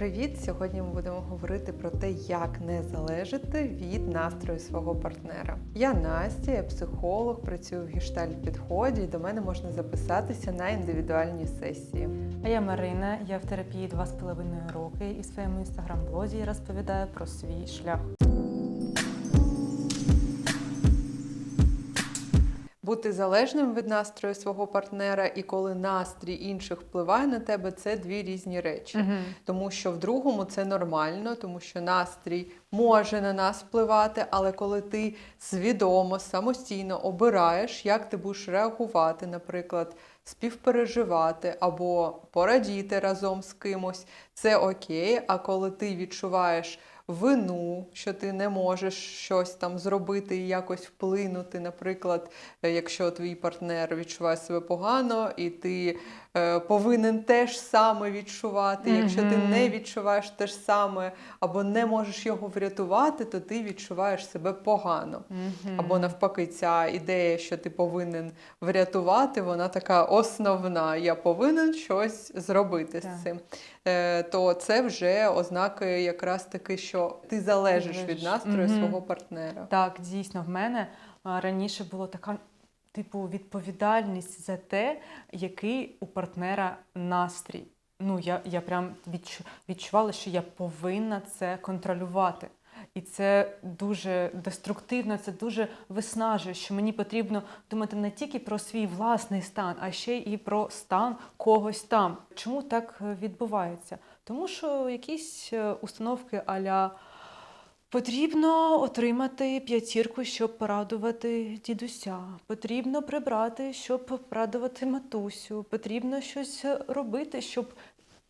Привіт! Сьогодні ми будемо говорити про те, як не залежати від настрою свого партнера. Я Настя, я психолог, працюю в гештальт підході. До мене можна записатися на індивідуальні сесії. А я Марина, я в терапії два з половиною роки і в своєму інстаграм-блозі розповідаю про свій шлях. Бути залежним від настрою свого партнера, і коли настрій інших впливає на тебе, це дві різні речі. Тому що в другому це нормально, тому що настрій може на нас впливати, але коли ти свідомо, самостійно обираєш, як ти будеш реагувати, наприклад, співпереживати або порадіти разом з кимось, це окей. А коли ти відчуваєш вину, що ти не можеш щось там зробити і якось вплинути, наприклад, е, якщо твій партнер відчуває себе погано, і ти повинен теж саме відчувати. Якщо ти не відчуваєш те ж саме або не можеш його врятувати, то ти відчуваєш себе погано. Або навпаки, ця ідея, що ти повинен врятувати, вона така основна. Я повинен щось зробити Так. з цим. Е, то це вже ознаки якраз таки, що ти залежиш від настрою свого партнера. Так, дійсно, в мене раніше була така типу відповідальність за те, який у партнера настрій. Ну, я, я прям відчу- відчувала, що я повинна це контролювати. І це дуже деструктивно, це дуже виснажує, що мені потрібно думати не тільки про свій власний стан, а ще і про стан когось там. Чому так е, відбувається? Тому що якісь е, установки аля Потрібно отримати п'ятірку, щоб порадувати дідуся. Потрібно прибрати, щоб порадувати матусю. Потрібно щось робити, щоб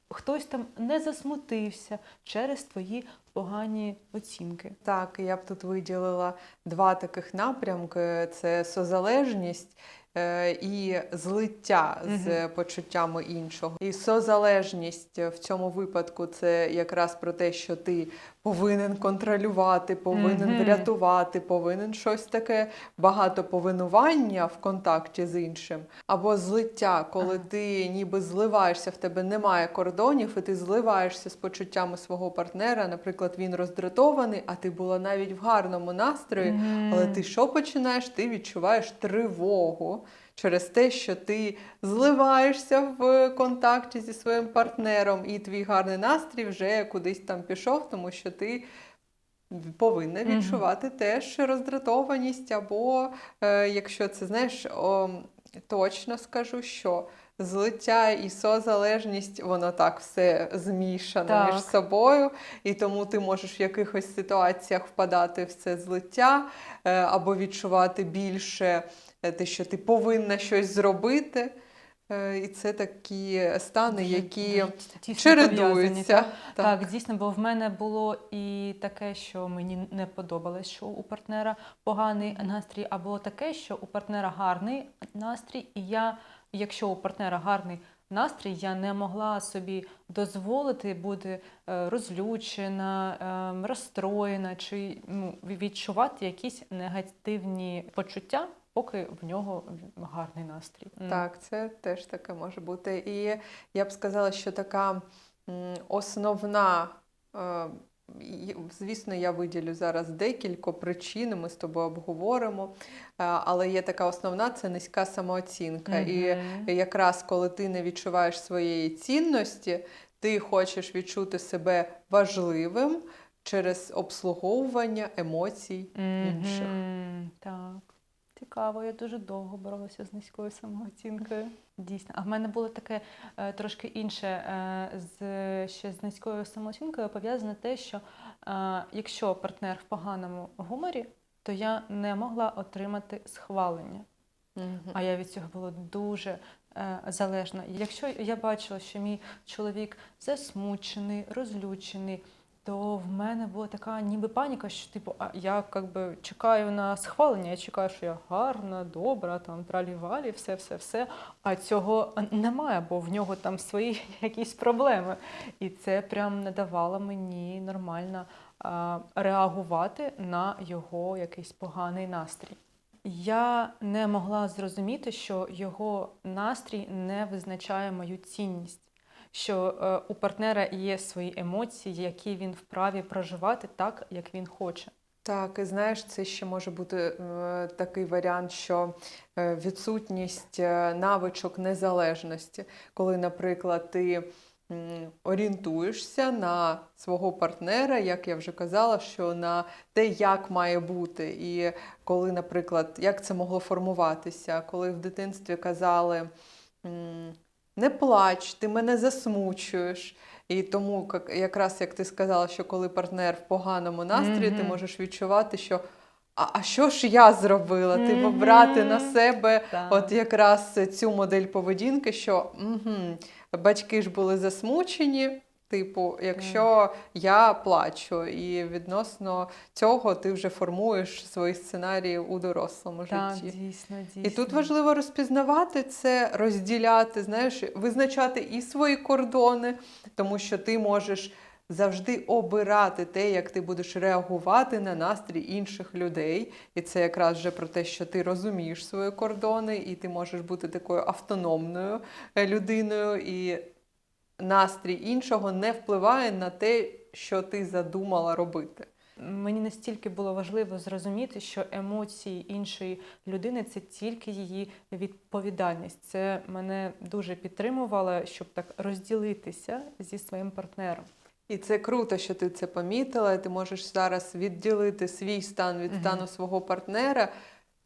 хтось там не засмутився через твої погані оцінки. Так, я б тут виділила два таких напрямки: це созалежність. Е, І злиття з почуттями іншого. І созалежність в цьому випадку це якраз про те, що ти повинен контролювати, повинен Мгм. врятувати, повинен щось таке багато повинування в контакті з іншим. Або злиття, коли Ага. ти ніби зливаєшся, в тебе немає кордонів, і ти зливаєшся з почуттями свого партнера. Наприклад, він роздратований, а ти була навіть в гарному настрої. Але ти що починаєш? Ти відчуваєш тривогу через те, що ти зливаєшся в контакті зі своїм партнером, і твій гарний настрій вже кудись там пішов, тому що ти. Повинна відчувати теж роздратованість, або е, якщо це знаєш, о, точно скажу, що злиття і созалежність, воно так все змішане Так. між собою, і тому ти можеш в якихось ситуаціях впадати в це злиття, е, або відчувати більше те, що ти повинна щось зробити. Е, І це такі стани, які пов'язані, чередуються. так? Так, дійсно, бо в мене було і таке, що мені не подобалось, що у партнера поганий настрій, а було таке, що у партнера гарний настрій, і я, якщо у партнера гарний настрій, я не могла собі дозволити бути е, розлючена, е, розстроєна чи ну, відчувати якісь негативні почуття, поки в нього гарний настрій. Так, це теж таке може бути. І я б сказала, що така основна, е, звісно, я виділю зараз декілька причин, ми з тобою обговоримо. Е, Але є така основна це низька самооцінка. І якраз коли ти не відчуваєш своєї цінності, ти хочеш відчути себе важливим через обслуговування емоцій інших. Так. Цікаво, я дуже довго боролася з низькою самооцінкою. Дійсно. А в мене було таке е, трошки інше е, з ще з низькою самооцінкою пов'язане те, що е, якщо партнер в поганому гуморі, то я не могла отримати схвалення. Мгм. А я від цього була дуже е, залежна. Якщо я бачила, що мій чоловік засмучений, розлючений, то в мене була така ніби паніка, що типу, а я как би чекаю на схвалення, я чекаю, що я гарна, добра, там тралі-валі, все, все, все. А цього немає, бо в нього там свої якісь проблеми. І це прям не давало мені нормально а, реагувати на його якийсь поганий настрій. Я не могла зрозуміти, що його настрій не визначає мою цінність. Що е, у партнера є свої емоції, які він вправі проживати так, як він хоче. Так, і знаєш, це ще може бути е, такий варіант, що е, відсутність е, навичок незалежності, коли, наприклад, ти орієнтуєшся на свого партнера, як я вже казала, що на те, як має бути, і коли, наприклад, як це могло формуватися, коли в дитинстві казали. Не плач, ти мене засмучуєш. І тому, як- якраз як ти сказала, що коли партнер в поганому настрої, ти можеш відчувати, що а, а що ж я зробила? Типу, брати на себе Так. от якраз цю модель поведінки, що угу, батьки ж були засмучені. Типу, якщо я плачу, і відносно цього ти вже формуєш свої сценарії у дорослому Так, житті. дійсно, дійсно. І тут важливо розпізнавати це, розділяти, знаєш, визначати і свої кордони, тому що ти можеш завжди обирати те, як ти будеш реагувати на настрій інших людей. І це якраз вже про те, що ти розумієш свої кордони, і ти можеш бути такою автономною е, людиною, і настрій іншого не впливає на те, що ти задумала робити. Мені настільки було важливо зрозуміти, що емоції іншої людини це тільки її відповідальність. Це мене дуже підтримувало, щоб так розділитися зі своїм партнером. І це круто, що ти це помітила. і Ти можеш зараз відділити свій стан від стану свого партнера.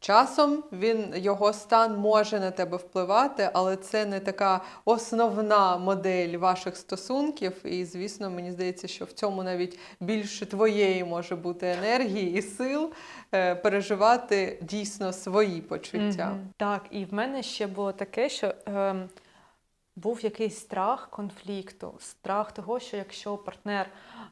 Часом він його стан може на тебе впливати, але це не така основна модель ваших стосунків. І, звісно, мені здається, що в цьому навіть більше твоєї може бути енергії і сил е, переживати дійсно свої почуття. Мгм. Так, і в мене ще було таке, що ем, був якийсь страх конфлікту, страх того, що якщо партнер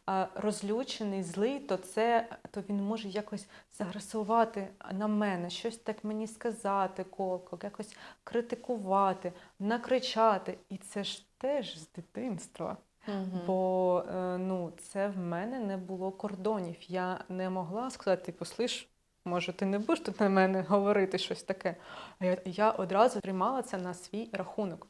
е, розлючений, злий, то це то він може якось загресувати на мене, щось так мені сказати, колко, якось критикувати, накричати. І це ж теж з дитинства. Мгм. Бо е, ну, це в мене не було кордонів. Я не могла сказати, типу, слиш, може, ти не будеш тут на мене говорити щось таке. А я одразу тримала це на свій рахунок.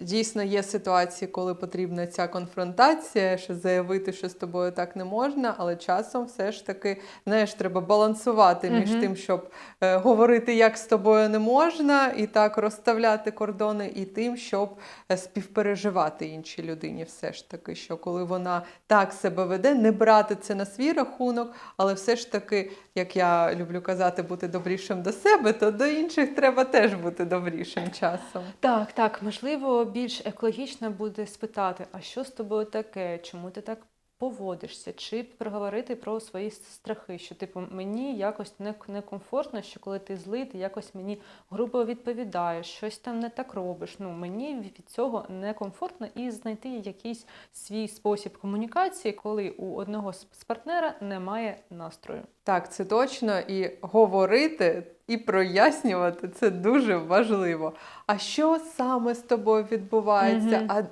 Дійсно, є ситуації, коли потрібна ця конфронтація, що заявити, що з тобою так не можна, але часом все ж таки знаєш, треба балансувати між Мгм. тим, щоб е, говорити, як з тобою не можна, і так розставляти кордони, і тим, щоб е, співпереживати іншій людині. Все ж таки, що коли вона так себе веде, не брати це на свій рахунок, але все ж таки, як я люблю казати, бути добрішим до себе, то до інших треба теж бути добрішим часом. Так, так, можливо, більш екологічно буде спитати, а що з тобою таке? Чому ти так поводишся? Чи проговорити про свої страхи? Що, типу, мені якось не- некомфортно, що коли ти злий, ти якось мені грубо відповідаєш, щось там не так робиш. Ну, мені від цього некомфортно і знайти якийсь свій спосіб комунікації, коли у одного з партнера немає настрою. Так, це точно. І говорити і прояснювати це дуже важливо. А що саме з тобою відбувається? Мгм. А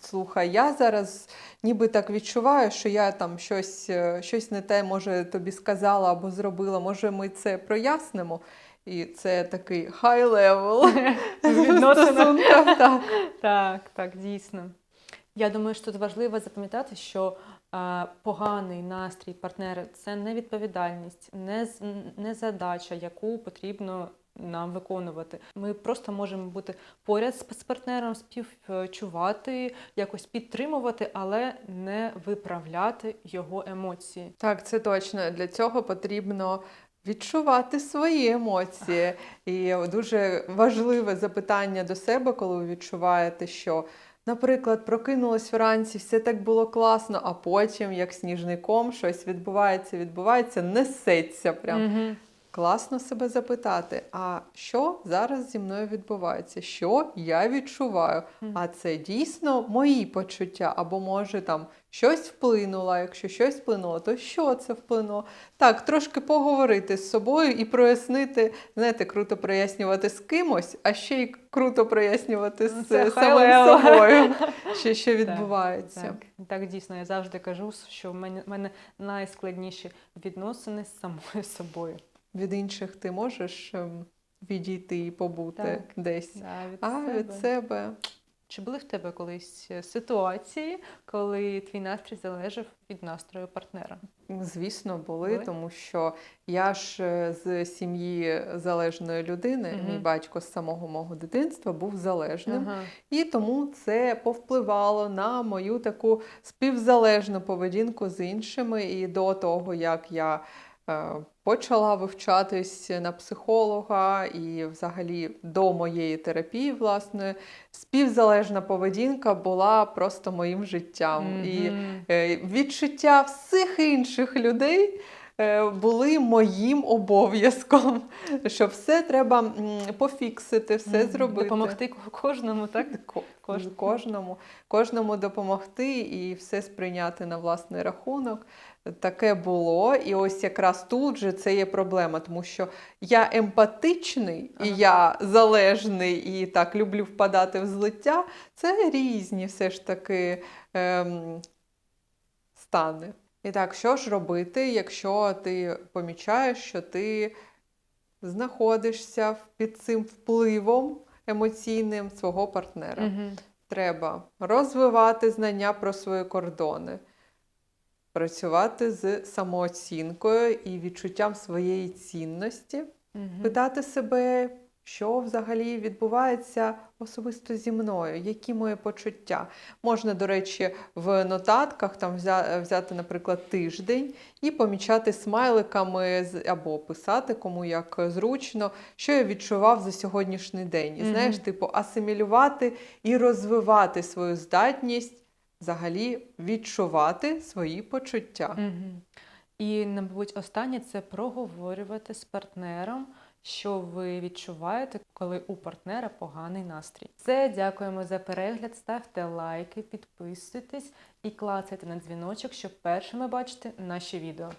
слухай, я зараз ніби так відчуваю, що я там щось, е, щось не те, може, тобі сказала або зробила. Може, ми це прояснимо. І це такий Відносина. стосунків. Так. Так, так, дійсно. Я думаю, що тут важливо запам'ятати, що поганий настрій партнера це не відповідальність, не, не задача, яку потрібно нам виконувати. Ми просто можемо бути поряд з партнером, співчувати, якось підтримувати, але не виправляти його емоції. Так, це точно. Для цього потрібно відчувати свої емоції. І дуже важливе запитання до себе, коли ви відчуваєте, що, наприклад, прокинулась вранці, все так було класно, а потім, як сніжником, щось відбувається, відбувається, несеться прям. Мгм. Класно себе запитати, а що зараз зі мною відбувається? Що я відчуваю? А це дійсно мої почуття, або може там щось вплинуло. Якщо щось вплинуло, то що це вплинуло? Так, трошки поговорити з собою і прояснити. Знаєте, круто прояснювати з кимось, а ще й круто прояснювати з Це е, самим собою, що, що відбувається. Так, так, дійсно, я завжди кажу, що в мене, в мене найскладніші відносини з самою собою. Від інших ти можеш ем, відійти і побути Так. десь. Да, від А себе. від себе Чи були в тебе колись е, ситуації, коли твій настрій залежав від настрою партнера? Звісно, були, Були? тому що я ж е, з сім'ї залежної людини, Мгм. мій батько з самого мого дитинства був залежним. Ага. І тому це повпливало на мою таку співзалежну поведінку з іншими. І до того, як я почала вивчатись на психолога, і взагалі до моєї терапії, власне, співзалежна поведінка була просто моїм життям. І Мгм. е, відчуття всіх інших людей. е, Були моїм обов'язком, що все треба пофіксити, все зробити. Допомогти кожному, так? Ко- Кожному, кожному допомогти і все сприйняти на власний рахунок. Таке було. І ось якраз тут же це є проблема, тому що я емпатичний і я залежний, і так люблю впадати в злиття. Це різні все ж таки ем, стани. І так, що ж робити, якщо ти помічаєш, що ти знаходишся під цим впливом емоційним свого партнера? Мгм. Треба розвивати знання про свої кордони, працювати з самооцінкою і відчуттям своєї цінності, Мгм. питати себе, що взагалі відбувається особисто зі мною, які мої почуття. Можна, до речі, в нотатках там взяти, наприклад, тиждень і помічати смайликами або писати кому як зручно, що я відчував за сьогоднішній день. І знаєш, типу, асимілювати і розвивати свою здатність взагалі відчувати свої почуття. Угу. І, мабуть, останнє це проговорювати з партнером, що ви відчуваєте, коли у партнера поганий настрій. Все, дякуємо за перегляд. Ставте лайки, підписуйтесь і клацайте на дзвіночок, щоб першими бачити наші відео.